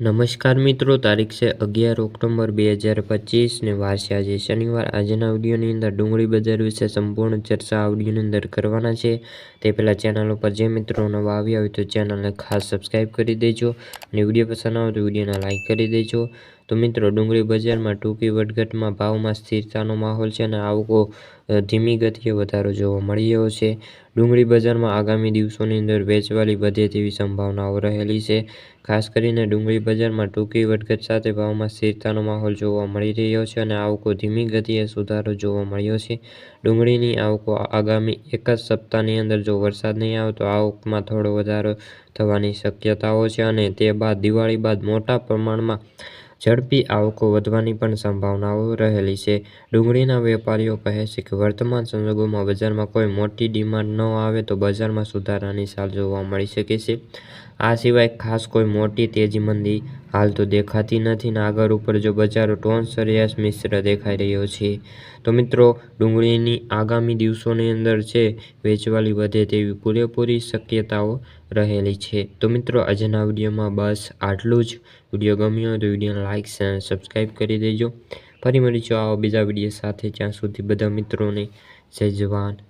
નમસ્કાર મિત્રો, તારીખ છે અગિયાર ઓક્ટોબર બે હજાર પચીસ ને વાર આજે શનિવાર. આજના ઓડિયોની અંદર ડુંગળી બજાર વિશે સંપૂર્ણ ચર્ચા ઓડિયોની અંદર કરવાના છે. તે પહેલાં ચેનલ ઉપર જે મિત્રો નવા આવ્યા હોય તો ચેનલને ખાસ સબસ્ક્રાઈબ કરી દેજો અને વીડિયો પસંદ આવે તો વિડીયોને લાઇક કરી દેજો. તો મિત્રો, ડુંગળી બજારમાં ટૂંકી વટઘટમાં ભાવમાં સ્થિરતાનો માહોલ છે અને આવકો ધીમી ગતિએ વધારો જોવા મળી રહ્યો છે. ડુંગળી બજારમાં આગામી દિવસોની અંદર વેચવાલી વધે તેવી સંભાવનાઓ રહેલી છે. ખાસ કરીને ડુંગળી બજારમાં ટૂંકી વધઘટ સાથે ભાવમાં સ્થિરતાનો માહોલ જોવા મળી રહ્યો છે અને આવકો ધીમી ગતિએ સુધારો જોવા મળ્યો છે. ડુંગળીની આવકો આગામી એક જ સપ્તાહની અંદર જો વરસાદ નહીં આવે તો આવકમાં થોડો વધારો થવાની શક્યતાઓ છે અને તે બાદ દિવાળી બાદ મોટા પ્રમાણમાં ઝડપી આવકો વધવાની પણ સંભાવનાઓ રહેલી છે. ડુંગળીના વેપારીઓ કહે છે કે, વર્તમાન સંજોગોમાં બજારમાં કોઈ મોટી ડિમાન્ડ ન આવે તો બજારમાં સુધારાની ચાલ જોવા મળી શકે છે. આ સિવાય ખાસ કોઈ મોટી તેજી મંદી હાલ તો દેખાતી નથી ને આગળ ઉપર જો બજારો ટોન સરિયાસ મિશ્ર દેખાઈ રહ્યો છે. તો મિત્રો, ડુંગળીની આગામી દિવસોની અંદર છે વેચવાલી વધે તેવી પૂરેપૂરી શક્યતાઓ રહેલી છે. તો મિત્રો, આજના વિડીયોમાં બસ આટલું જ. વીડિયો ગમ્યો હોય તો વિડીયોને લાઇક અને સબસ્ક્રાઈબ કરી દેજો. ફરી મળીશું આવા બીજા વીડિયો સાથે. જ્યાં સુધી બધા મિત્રોને જય જવાન.